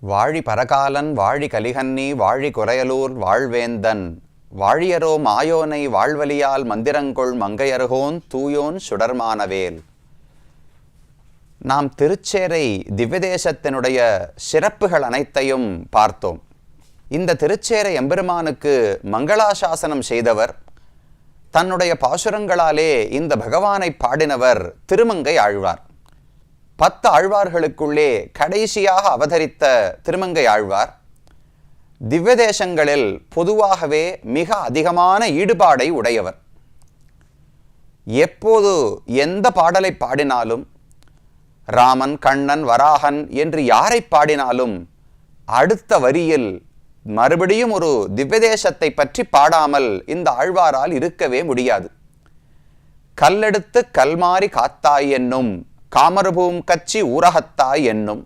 வாழி பரகாலன் வாழி கலிகன்னி வாழி குறையலூர் வாழ்வேந்தன். வாழியரோ மாயோனை வாழ்வலியால் மந்திரங்கொள் மங்கையர்கோன் தூயோன் சுடர்மானவேல். நாம் திருச்சேரை திவ்யதேசத்தினுடைய சிறப்புகள் அனைத்தையும் பார்த்தோம். இந்த திருச்சேரை எம்பெருமானுக்கு மங்களாசாசனம் செய்தவர் தன்னுடைய பாசுரங்களாலே இந்த பகவானை பாடினவர் திருமங்கை ஆழ்வார். பத்து ஆழ்வார்களுக்குள்ளே கடைசியாக அவதரித்த திருமங்கை ஆழ்வார். திவ்யதேசங்களில் பொதுவாகவே மிக அதிகமான ஈடுபாடை உடையவர். எப்போது எந்த பாடலை பாடினாலும் ராமன் கண்ணன் வராகன் என்று யாரை பாடினாலும் அடுத்த வரியில் மறுபடியும் ஒரு திவ்யதேசத்தை பற்றி பாடாமல் இந்த ஆழ்வாரால் இருக்கவே முடியாது. கல்லெடுத்து கல்மாரி காத்தாய் என்னும் காமரபூம் கச்சி ஊரகத்தாய் என்னும்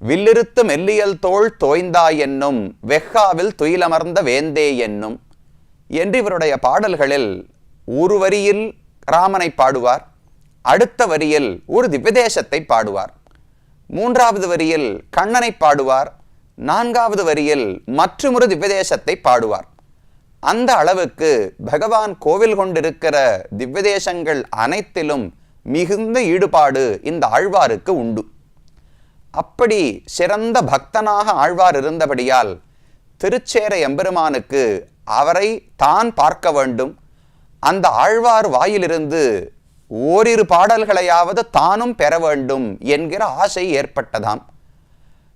வில்லிருத்து மெல்லியல் தோள் தோய்ந்தாய் என்னும் வெஹ்காவில் துயிலமர்ந்த வேந்தே என்னும் என்று இவருடைய பாடல்களில் ஒரு வரியில் ராமனை பாடுவார் அடுத்த வரியில் ஒரு திவ்யதேசத்தை பாடுவார் மூன்றாவது வரியில் கண்ணனை பாடுவார் நான்காவது வரியில் மற்றொரு திவ்யதேசத்தை பாடுவார். அந்த அளவுக்கு பகவான் கோவில் கொண்டிருக்கிற திவ்யதேசங்கள் அனைத்திலும் மிகுந்த ஈடுபாடு இந்த ஆழ்வாருக்கு உண்டு. அப்படி சிறந்த பக்தனாக ஆழ்வார் இருந்தபடியால் திருச்சேர எம்பெருமானுக்கு அவரை தான் பார்க்க வேண்டும். அந்த ஆழ்வார் வாயிலிருந்து ஓரிரு பாடல்களையாவது தானும் பெற வேண்டும் என்கிற ஆசை ஏற்பட்டதாம்.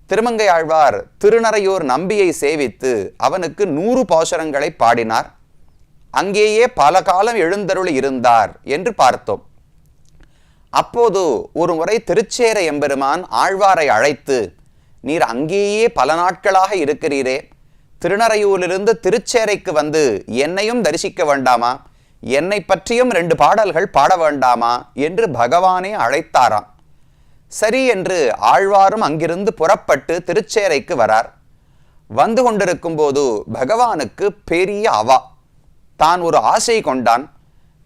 திருமங்கை ஆழ்வார் திருநறையூர் நம்பியை சேவித்து அவனுக்கு நூறு பாசுரங்களை பாடினார். அங்கேயே பல காலம் எழுந்தருள் இருந்தார் என்று பார்த்தோம். அப்போது ஒரு முறை திருச்சேர எம்பெருமான் ஆழ்வாரை அழைத்து நீர் அங்கேயே பல நாட்களாக இருக்கிறீரே திருநறையூரிலிருந்து திருச்சேரைக்கு வந்து என்னையும் தரிசிக்க வேண்டாமா? என்னை பற்றியும் ரெண்டு பாடல்கள் பாட வேண்டாமா? என்று பகவானே அழைத்தாராம். சரி என்று ஆழ்வாரும் அங்கிருந்து புறப்பட்டு திருச்சேரைக்கு வரார். வந்து கொண்டிருக்கும் போது பகவானுக்கு பெரிய அவா. தான் ஒரு ஆசை கொண்டான்.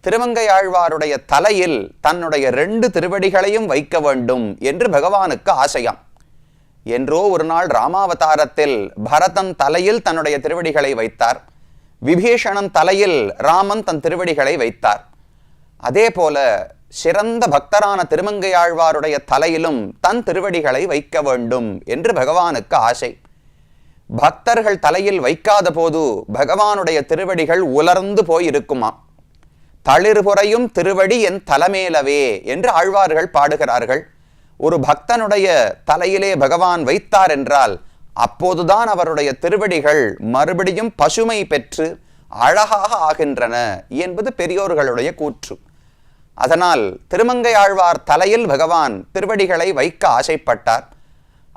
திருமங்கை ஆழ்வாருடைய தலையில் தன்னுடைய ரெண்டு திருவடிகளையும் வைக்க வேண்டும் என்று பகவானுக்கு ஆசையாம். என்றோ ஒரு நாள் ராமாவதாரத்தில் பரதன் தலையில் தன்னுடைய திருவடிகளை வைத்தார். விபீஷணன் தலையில் ராமன் தன் திருவடிகளை வைத்தார். அதே போல சிறந்த பக்தரான திருமங்கையாழ்வாருடைய தலையிலும் தன் திருவடிகளை வைக்க வேண்டும் என்று பகவானுக்கு ஆசை. பக்தர்கள் தலையில் வைக்காத போது பகவானுடைய திருவடிகள் உலர்ந்து போயிருக்குமா தளிர்புறையும் திருவடி என் தலைமேலவே என்று ஆழ்வார்கள் பாடுகிறார்கள். ஒரு பக்தனுடைய தலையிலே பகவான் வைத்தார் என்றால் அப்போதுதான் அவருடைய திருவடிகள் மறுபடியும் பசுமை பெற்று அழகாக ஆகின்றன என்பது பெரியோர்களுடைய கூற்று. அதனால் திருமங்கை ஆழ்வார் தலையில் பகவான் திருவடிகளை வைக்க ஆசைப்பட்டார்.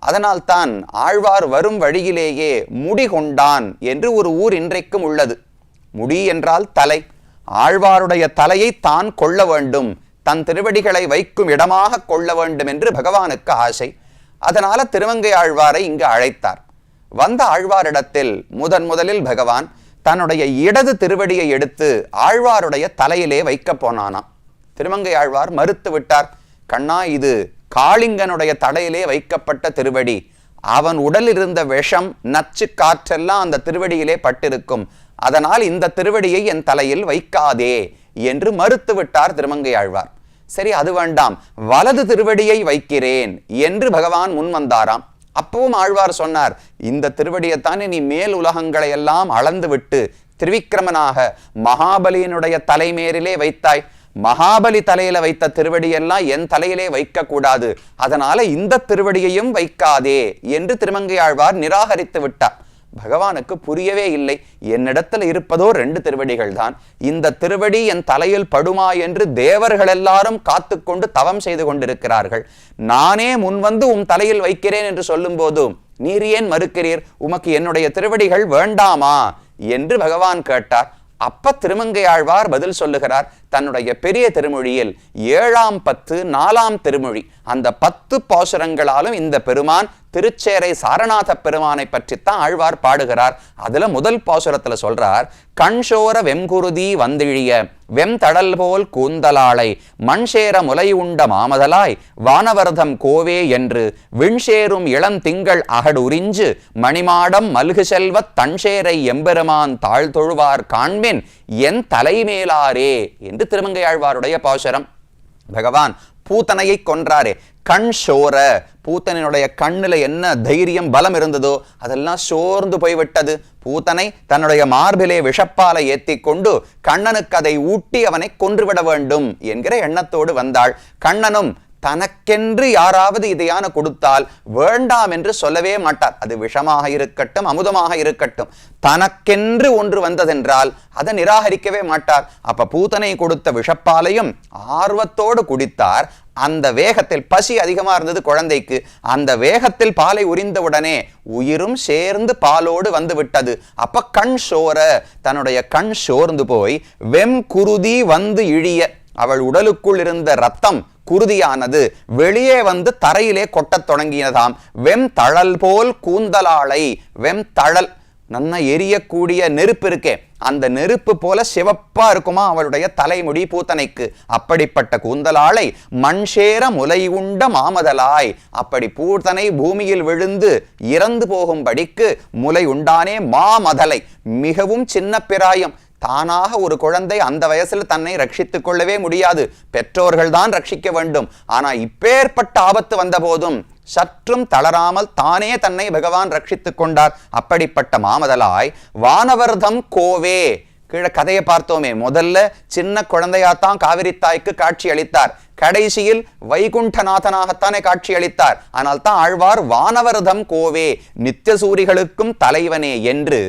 அதனால் தான் ஆழ்வார் வரும் வழியிலேயே முடி கொண்டான் என்று ஒரு ஊர் இன்றைக்கும் உள்ளது. முடி என்றால் தலை. ஆழ்வாருடைய தலையை தான் கொள்ள வேண்டும் தன் திருவடிகளை வைக்கும் இடமாக கொள்ள வேண்டும் என்று பகவானுக்கு ஆசை. அதனால திருவங்கை ஆழ்வாரை இங்கு அழைத்தார். வந்த ஆழ்வாரிடத்தில் முதன் முதலில் பகவான் தன்னுடைய இடது திருவடியை எடுத்து ஆழ்வாருடைய தலையிலே வைக்க போனானாம். திருமங்கை ஆழ்வார் மறுத்து விட்டார் கண்ணா இது காளிங்கனுடைய தலையிலே வைக்கப்பட்ட திருவடி. அவன் உடலில் இருந்த விஷம் நச்சு காற்றெல்லாம் அந்த திருவடியிலே பட்டிருக்கும். அதனால் இந்த திருவடியை என் தலையில் வைக்காதே என்று மறுத்து விட்டார் திருமங்கை ஆழ்வார். சரி அது வேண்டாம். வலது திருவடியை வைக்கிறேன் என்று பகவான் முன் வந்தாராம். அப்பவும் ஆழ்வார் சொன்னார் இந்த திருவடியைத்தானே நீ மேல் உலகங்களை எல்லாம் அளந்து விட்டு திருவிக்கிரமனாக மகாபலியினுடைய தலைமேரிலே வைத்தாய். மகாபலி தலையில வைத்த திருவடியெல்லாம் என் தலையிலே வைக்கக்கூடாது. அதனால இந்த திருவடியையும் வைக்காதே என்று திருமங்கையாழ்வார் நிராகரித்து விட்டார். பகவானுக்கு புரியவே இல்லை. என்னிடத்தில் இருப்பதோ ரெண்டு திருவடிகள் தான். இந்த திருவடி என் தலையில் படுமா என்று தேவர்கள் எல்லாரும் காத்துக்கொண்டு தவம் செய்து கொண்டிருக்கிறார்கள். நானே முன்வந்து உன் தலையில் வைக்கிறேன் என்று சொல்லும்போது நீர் ஏன் மறுக்கிறீர்? உமக்கு என்னுடைய திருவடிகள் வேண்டாமா? என்று பகவான் கேட்டார். அப்ப திருமங்கையாழ்வார் பதில் சொல்லுகிறார் தன்னுடைய பெரிய திருமொழியில் ஏழாம் பத்து நாலாம் திருமொழி அந்த பத்து பாசுரங்களாலும் இந்த பெருமான் திருச்சேரை சாரநாத பெருமானை பற்றித்தான் ஆழ்வார் பாடுகிறார். அதுல முதல் பாசுரத்துல சொல்றார் கண்ஷோர வெம்குருதி வந்திழிய வெம்தடல் போல் கூந்தலாளை மண்சேர முலை உண்ட மாமதலாய் வானவர்தம் கோவே என்று விண்சேரும் இளம் திங்கள் அகடுரிஞ்சு மணிமாடம் மல்கு செல்வத் தன்சேரை எம்பெருமான் தாழ் தொழுவார் காண்பின் என் தலைமேலாரே என்று திருமங்கையாழ்வாருடைய பாசுரம். பகவான் பூத்தனையை கொன்றாரே கண் சோர பூத்தனினுடைய கண்ணுல என்ன தைரியம் பலம் இருந்ததோ அதெல்லாம் சோர்ந்து போய்விட்டது. பூத்தனை தன்னுடைய மார்பிலே விஷப்பாலை ஏத்தி கொண்டு கண்ணனுக்கு அதை ஊட்டி அவனை கொன்றுவிட வேண்டும் என்கிற எண்ணத்தோடு வந்தாள். கண்ணனும் தனக்கென்று யாராவது இதையான கொடுத்தால் வேண்டாம் என்று சொல்லவே மாட்டார். அது விஷமாக இருக்கட்டும் அமுதமாக இருக்கட்டும். தனக்கென்று ஒன்று வந்ததென்றால் அதை நிராகரிக்கவே மாட்டார். அப்ப பூத்தனை கொடுத்த விஷப்பாலையும் ஆர்வத்தோடு குடித்தார். அந்த வேகத்தில் பசி அதிகமா இருந்தது குழந்தைக்கு. அந்த வேகத்தில் பாலை உரிந்தவுடனே உயிரும் சேர்ந்து பாலோடு வந்து விட்டது அப்ப கண் சோர தன்னுடைய கண் சோர்ந்து போய் வெம் குருதி வந்து இழிய. அவள் உடலுக்குள் இருந்த ரத்தம் குருதியானது வெளியே வந்து தரையிலே கொட்டத் தொடங்கியதாம். வெம் தழல் போல் கூந்தலாளை வெம் தழல். நன்னா எரியக்கூடிய நெருப்பு இருக்கே. அந்த நெருப்பு போல சிவப்பா இருக்குமா அவளுடைய தலைமுடி பூத்தனைக்கு? அப்படிப்பட்ட கூந்தலாளை மண்சேர முலை உண்ட மாமதலாய். அப்படி பூத்தனை பூமியில் விழுந்து இறந்து போகும்படிக்கு முலை உண்டானே மாமதலை. மிகவும் சின்ன பிராயம். தானாக ஒரு குழந்தை அந்த வயசுல தன்னை ரட்சித்துக் கொள்ளவே முடியாது. பெற்றோர்கள் தான் ரட்சிக்க வேண்டும். ஆனால் இப்பேற்பட்ட ஆபத்து வந்த போதும் சற்றும் தளராமல் தானே தன்னை பகவான் ரட்சித்துக் கொண்டார். அப்படிப்பட்ட மாமதலாய் வானவர்தம் கோவே. கீழே கதையை பார்த்தோமே. முதல்ல சின்ன குழந்தையாத்தான் காவிரி தாய்க்கு காட்சி அளித்தார். கடைசியில் வைகுண்டநாதனாகத்தானே காட்சி அளித்தார். ஆனால் தான் ஆழ்வார் வானவரதம் கோவே நித்திய சூரிகளுக்கும் தலைவனே என்று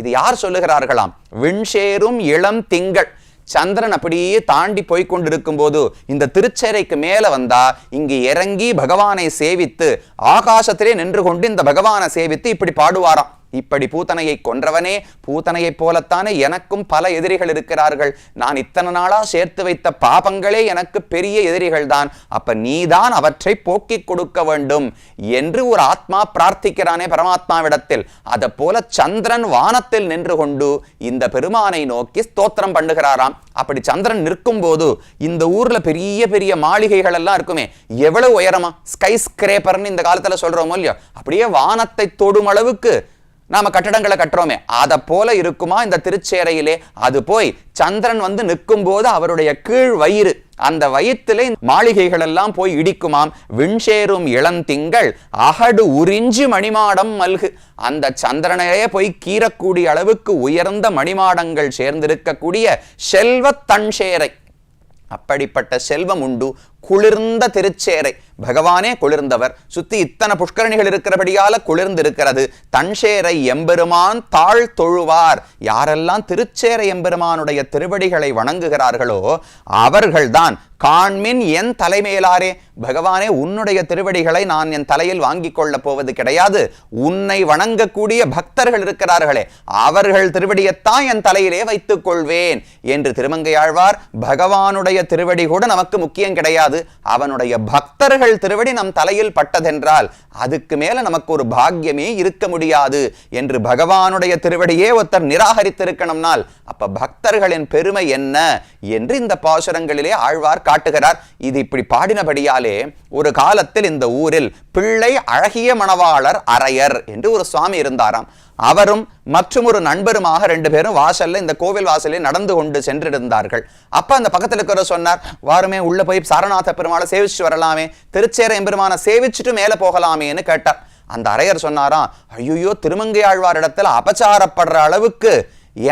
இது யார் சொல்லுகிறார்களாம்? விண்சேரும் இளம் திங்கள். சந்திரன் அப்படியே தாண்டி போய்கொண்டிருக்கும் போது இந்த திருச்சேரைக்கு மேல வந்தா இங்கு இறங்கி பகவானை சேவித்து ஆகாசத்திலே நின்று கொண்டு இந்த பகவானை சேவித்து இப்படி பாடுவாராம். இப்படி பூத்தனையை கொன்றவனே பூத்தனையைப் போலத்தானே எனக்கும் பல எதிரிகள் இருக்கிறார்கள். நான் இத்தனை நாளா சேர்த்து வைத்த பாபங்களே எனக்கு பெரிய எதிரிகள் தான் அப்ப நீதான் அவற்றை போக்கிக் கொடுக்க வேண்டும் என்று ஒரு ஆத்மா பிரார்த்திக்கிறானே பரமாத்மாவிடத்தில். அதை போல சந்திரன் வானத்தில் நின்று கொண்டு இந்த பெருமானை நோக்கி ஸ்தோத்திரம் பண்ணுகிறாராம். அப்படி சந்திரன் நிற்கும் போது இந்த ஊர்ல பெரிய பெரிய மாளிகைகள் எல்லாம் இருக்குமே எவ்வளவு உயரமா? ஸ்கை ஸ்கிரேப்பர்னு இந்த காலத்துல சொல்றோமோ இல்லையோ? அப்படியே வானத்தை தொடும் அளவுக்கு நாம கட்டடங்களை கட்டுறோமே. அதை போல இருக்குமா இந்த திருச்சேரையிலே? அது போய் சந்திரன் வந்து நிற்கும் போது அவருடைய கீழ் வயிறு. அந்த வயிற்றிலே மாளிகைகள் எல்லாம் போய் இடிக்குமாம். விண்சேரும் இளந்திங்கள் அகடு உறிஞ்சி மணிமாடம் மல்கு. அந்த சந்திரனையே போய் கீறக்கூடிய அளவுக்கு உயர்ந்த மணிமாடங்கள் சேர்ந்திருக்கக்கூடிய செல்வத் தன்சேரை. அப்படிப்பட்ட செல்வம் உண்டு. குளிர்ந்த திருச்சேரை. பகவானே குளிர்ந்தவர். சுத்தி இத்தனை புஷ்கரணிகள் இருக்கிறபடியால குளிர்ந்து இருக்கிறது தன்சேரை எம்பெருமான் தாழ் தொழுவார். யாரெல்லாம் திருச்சேரை எம்பெருமானுடைய திருவடிகளை வணங்குகிறார்களோ அவர்கள்தான் காண்மின் என் தலைமையிலாரே பகவானே உன்னுடைய திருவடிகளை நான் என் தலையில் வாங்கிக் கொள்ளப் போவது கிடையாது. உன்னை வணங்கக்கூடிய பக்தர்கள் இருக்கிறார்களே அவர்கள் திருவடியைத்தான் என் தலையிலே வைத்துக் கொள்வேன் என்று திருமங்கையாழ்வார் பகவானுடைய திருவடி கூட நமக்கு முக்கியம் கிடையாது. அவனுடைய பக்தர்கள் திருவடி நம் தலையில் பட்டதென்றால் அதுக்கு மேல நமக்கு ஒரு பாக்கியமே இருக்க முடியாது என்று பகவானுடைய திருவடியே ஒருத்தர் நிராகரித்திருக்கணும்னால் அப்ப பக்தர்களின் பெருமை என்ன? என்று இந்த பாசுரங்களிலே ஆழ்வார் காட்டுகிறார். இது இப்படி பாடினபடியாலே ஒரு காலத்தில் இந்த ஊரில் பிள்ளை அழகிய மணவாளர் அரையர் என்று ஒரு சுவாமி இருந்தாராம். அவரும் மற்றும் ஒரு நண்பருமாக ரெண்டு பேரும் வாசல்ல இந்த கோவில் வாசலில் நடந்து கொண்டு சென்றிருந்தார்கள். அப்ப அந்த பக்கத்துல இருக்கிற சொன்னார் வாருமே உள்ள போய் சாரநாத பெருமாளை சேவிச்சு வரலாமே திருச்சேர எம்பெருமானை சேவிச்சுட்டு மேல போகலாமேன்னு கேட்டார். அந்த அரையர் சொன்னாராம் ஐயோ திருமங்கையாழ்வார் இடத்துல அபச்சாரப்படுற அளவுக்கு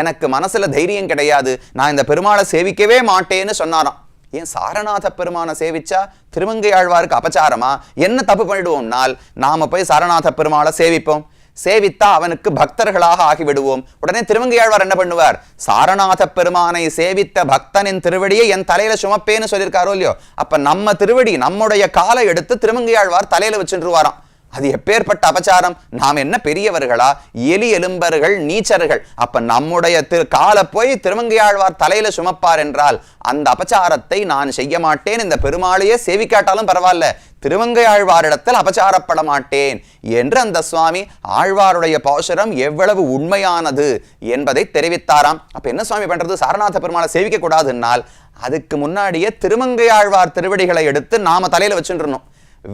எனக்கு மனசுல தைரியம் கிடையாது. நான் இந்த பெருமாளை சேவிக்கவே மாட்டேன்னு சொன்னாராம். ஏன் சாரநாத பெருமானை சேவிச்சா திருமங்கை ஆழ்வாருக்கு அபச்சாரமா? என்ன தப்பு பண்ணிடுவோம்னால் நாம போய் சாரநாத பெருமாளை சேவிப்போம். சேவித்தா அவனுக்கு பக்தர்களாக ஆகிவிடுவோம். உடனே திருமங்கையாழ்வார் என்ன பண்ணுவார்? சாரநாத பெருமானை சேவித்த பக்தனின் திருவடியை என் தலையில சுமப்பேன்னு சொல்லியிருக்காரோ இல்லையோ? அப்ப நம்ம திருவடி நம்முடைய காலை எடுத்து திருமங்கையாழ்வார் தலையில வச்சுருவாராம் அது எப்பேற்பட்ட அபச்சாரம்? நாம் என்ன பெரியவர்களா? எலி எலும்பர்கள் நீச்சர்கள். அப்ப நம்முடைய திரு காலை போய் திருமங்கையாழ்வார் தலையில சுமப்பார் என்றால் அந்த அபச்சாரத்தை நான் செய்ய மாட்டேன். இந்த பெருமாளையே சேவிக்காட்டாலும் பரவாயில்ல. திருவங்கையாழ்வாரிடத்தில் அபச்சாரப்பட மாட்டேன் என்று அந்த சுவாமி ஆழ்வாருடைய பாசுரம் எவ்வளவு உண்மையானது என்பதை தெரிவித்தாராம். அப்ப என்ன சுவாமி பண்றது? சாரநாத பெருமாளை சேவிக்க கூடாதுன்னால் அதுக்கு முன்னாடியே திருமங்கையாழ்வார் திருவடிகளை எடுத்து நாம தலையில வச்சுருந்தோம்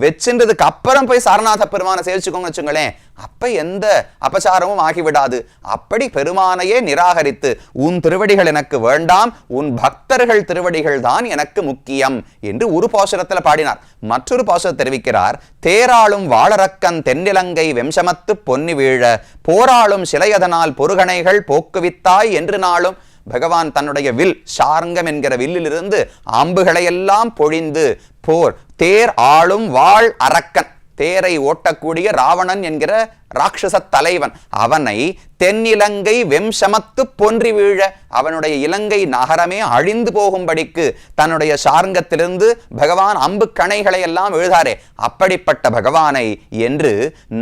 வச்சுன்றதுக்கு அப்புறம் போய் சாரநாத பெருமானை சேவிச்சுக்கோங்க வச்சுங்களேன் அப்ப எந்த அபச்சாரமும் ஆகிவிடாது. அப்படி பெருமானையே நிராகரித்து உன் திருவடிகள் எனக்கு வேண்டாம் உன் பக்தர்கள் திருவடிகள் தான் எனக்கு முக்கியம் என்று ஒரு பாசுரத்தில் பாடினார். மற்றொரு பாசுரம் தெரிவிக்கிறார் தேராளும் வாழறக்கன் தென்னிலங்கை வெம்சமத்து பொன்னி வீழ போராளும் சிலையதனால் பொருகணைகள் போக்குவித்தாய் என்று நாளும் பகவான் தன்னுடைய வில் சாரங்கம் என்கிற வில்லிலிருந்து அம்புகளை எல்லாம் பொழிந்து போர் தேர் ஆளும் வாழ் அரக்கன். தேரை ஓட்டக்கூடிய ராவணன் என்கிற ராட்சச தலைவன். அவனை தென்னிலங்கை வெம்சமத்து பொன்றி வீழ அவனுடைய இலங்கை நகரமே அழிந்து போகும்படிக்கு தன்னுடைய சார்ங்கத்திலிருந்து பகவான் அம்பு கணைகளை எல்லாம் எழுதாரே. அப்படிப்பட்ட பகவானை என்று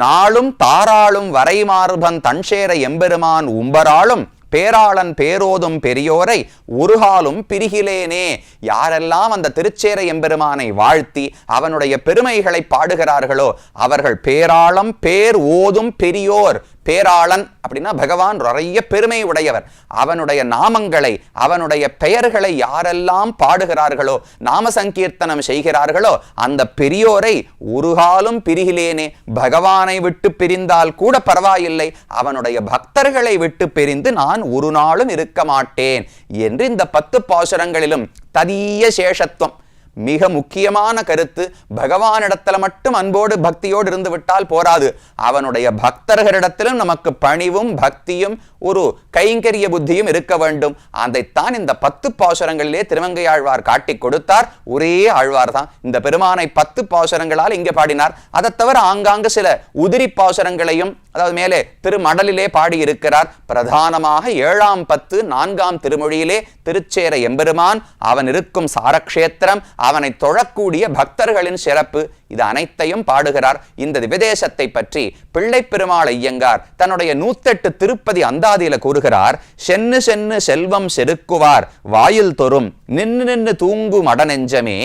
நாளும் தாராளும் வரைமார்பன் தன்சேர எம்பெருமான் உம்பராளும் பேராளன் பேரோதும் பெரியோரை ஒருகாலும் பிரிகிலேனே. யாரெல்லாம் அந்த திருச்சேரை எம்பெருமானை வாழ்த்தி அவனுடைய பெருமைகளை பாடுகிறார்களோ அவர்கள் பேராளம் பேர் ஓதும் பெரியோர் பேராளன் அப்படின்னா பகவான் நிறைய பெருமை உடையவர். அவனுடைய நாமங்களை அவனுடைய பெயர்களை யாரெல்லாம் பாடுகிறார்களோ நாம சங்கீர்த்தனம் செய்கிறார்களோ அந்த பெரியோரை ஒருகாலும் பிரிகிலேனே. பகவானை விட்டு பிரிந்தால் கூட பரவாயில்லை. அவனுடைய பக்தர்களை விட்டு பிரிந்து நான் ஒரு நாளும் இருக்க மாட்டேன் என்று இந்த பத்து பாசுரங்களிலும் ததிய சேஷத்துவம் மிக முக்கியமான கருத்து பகவானிடத்தில் மட்டும் அன்போடு பக்தியோடு இருந்து விட்டால் போராது. அவனுடைய பக்தர்களிடத்திலும் நமக்கு பணிவும் பக்தியும் ஒரு கைங்கரிய புத்தியும் இருக்க வேண்டும். அதைத்தான் இந்த பத்து பாசுரங்களிலே திருமங்கை ஆழ்வார் காட்டி கொடுத்தார். ஒரே ஆழ்வார் தான். இந்த பெருமானை பத்து பாசுரங்களால் இங்கே பாடினார். அதை தவிர ஆங்காங்கு சில உதிரி பாசுரங்களையும் அதாவது மேலே திருமடலிலே பாடியிருக்கிறார். பிரதானமாக ஏழாம் பத்து நான்காம் திருமொழியிலே திருச்சேர எம்பெருமான் அவன் இருக்கும் சாரக்ஷேத்திரம் அவனை தொழக்கூடிய பக்தர்களின் சிறப்பு இது அனைத்தையும் பாடுகிறார். இந்த விதேசத்தை பற்றி பிள்ளை பெருமாள் ஐயங்கார் தன்னுடைய நூத்தெட்டு திருப்பதி அந்தாதியில கூறுகிறார் சென்னு சென்னு செல்வம் செருக்குவார் வாயில் தொறும் நின்னு நின்னு தூங்கும் அடநெஞ்சமே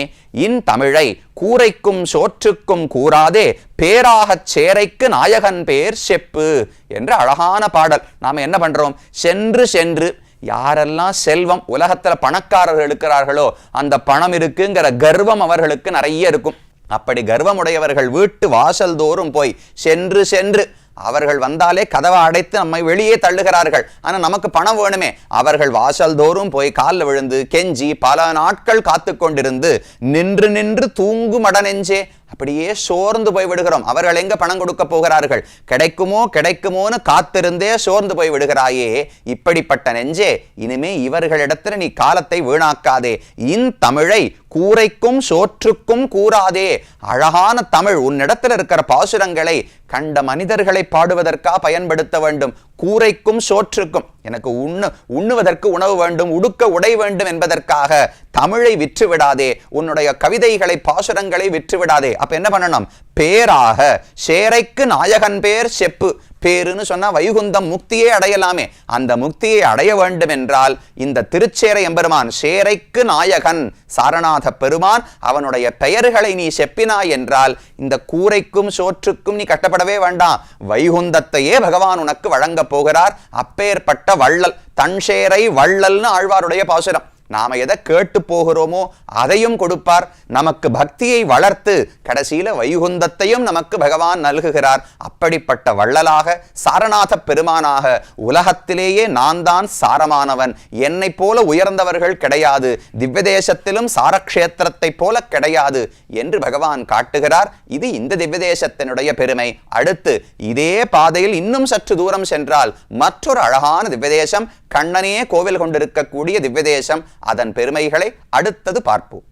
இன் தமிழை கூரைக்கும் சோற்றுக்கும் கூறாதே பேராகச் சேரைக்கு நாயகன் பேர் செப்பு என்ற அழகான பாடல். நாம என்ன பண்றோம்? சென்று சென்று யாரெல்லாம் செல்வம் உலகத்துல பணக்காரர்கள் இருக்கிறார்களோ அந்த பணம் இருக்குங்கிற கர்வம் அவர்களுக்கு நிறைய இருக்கும். அப்படி கர்வமுடையவர்கள் வீட்டு வாசல் தோறும் போய் சென்று சென்று அவர்கள் வந்தாலே கதவை அடைத்து நம்மை வெளியே தள்ளுகிறார்கள். ஆனா நமக்கு பணம் வேணுமே. அவர்கள் வாசல் தோறும் போய் காலில் விழுந்து கெஞ்சி பல நாட்கள் காத்து கொண்டிருந்து நின்று நின்று தூங்கும் அடனெஞ்சே அப்படியே சோர்ந்து போய் விடுகிறோம் அவர்கள் எங்க பணம் கொடுக்க போகிறார்கள்? கிடைக்குமோ கிடைக்குமோன்னு காத்திருந்தே சோர்ந்து போய் விடுகிறாயே இப்படிப்பட்ட நெஞ்சே இனிமே இவர்களிடத்துல நீ காலத்தை வீணாக்காதே. இன் தமிழை கூரைக்கும் சோற்றுக்கும் கூறாதே. அழகான தமிழ் உன்னிடத்தில் இருக்கிற பாசுரங்களை கண்ட மனிதர்களை பாடுவதற்கா பயன்படுத்த வேண்டும். கூரைக்கும் சோற்றுக்கும். எனக்கு உண்ணு உண்ணுவதற்கு உணவு வேண்டும் உடுக்க உடை வேண்டும் என்பதற்காக தமிழை விற்று விடாதே உன்னுடைய கவிதைகளை பாசுரங்களை விற்று விடாதே அப்ப என்ன பண்ணணும்? பேராக சேரைக்கு நாயகன் பேர் செப்பு. பேருன்னு சொன்னா வைகுந்தம் முக்தியே அடையலாமே. அந்த முக்தியை அடைய வேண்டும் என்றால் இந்த திருச்சேரை எம்பெருமான் சேரைக்கு நாயகன் சாரநாத பெருமான் அவனுடைய பெயர்களை நீ செப்பினாய் என்றால் இந்த கூரைக்கும் சோற்றுக்கும் நீ கட்டப்படவே வேண்டாம். வைகுந்தத்தையே பகவான் உனக்கு வழங்கப் போகிறார். அப்பேற்பட்ட வள்ளல் தன்சேரை வள்ளல்னு ஆழ்வாருடைய பாசுரம். நாம எதை கேட்டு போகிறோமோ அதையும் கொடுப்பார். நமக்கு பக்தியை வளர்த்து கடைசியில வைகுந்தத்தையும் நமக்கு பகவான் நல்குகிறார். அப்படிப்பட்ட வள்ளலாக சாரநாத பெருமானாக உலகத்திலேயே நான் தான் சாரமானவன். என்னை போல உயர்ந்தவர்கள் கிடையாது. திவ்யதேசத்திலும் சாரக்ஷேத்திரத்தை போல கிடையாது என்று பகவான் காட்டுகிறார். இது இந்த திவ்யதேசத்தினுடைய பெருமை. அடுத்து இதே பாதையில் இன்னும் சற்று தூரம் சென்றால் மற்றொரு அழகான திவ்யதேசம் கண்ணனே கோவில் கொண்டிருக்கக்கூடிய திவ்யதேசம் அதன் பெருமைகளை அடுத்தது பார்ப்போம்.